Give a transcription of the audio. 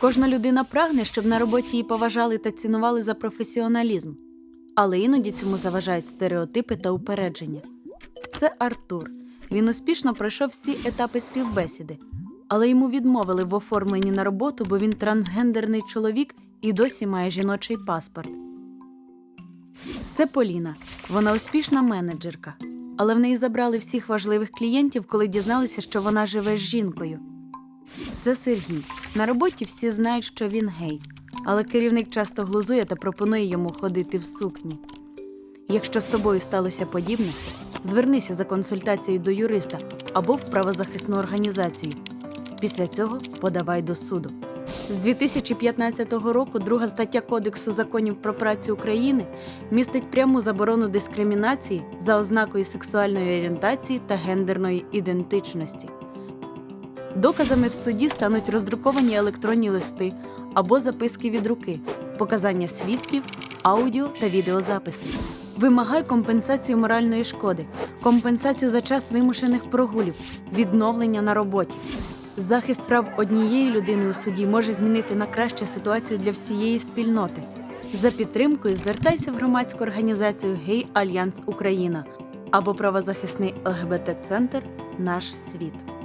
Кожна людина прагне, щоб на роботі її поважали та цінували за професіоналізм, але іноді цьому заважають стереотипи та упередження. Це Артур. Він успішно пройшов всі етапи співбесіди, але йому відмовили в оформленні на роботу, бо він трансгендерний чоловік і досі має жіночий паспорт. Це Поліна. Вона успішна менеджерка, але в неї забрали всіх важливих клієнтів, коли дізналися, що вона живе з жінкою. Це Сергій. На роботі всі знають, що він гей, але керівник часто глузує та пропонує йому ходити в сукні. Якщо з тобою сталося подібне, звернися за консультацією до юриста або в правозахисну організацію. Після цього подавай до суду. З 2015 року друга стаття Кодексу законів про працю України містить пряму заборону дискримінації за ознакою сексуальної орієнтації та гендерної ідентичності. Доказами в суді стануть роздруковані електронні листи або записки від руки, показання свідків, аудіо та відеозаписи. Вимагай компенсацію моральної шкоди, компенсацію за час вимушених прогулів, відновлення на роботі. Захист прав однієї людини у суді може змінити на краще ситуацію для всієї спільноти. За підтримкою звертайся в громадську організацію Гей Альянс Україна або правозахисний ЛГБТ-центр Наш світ.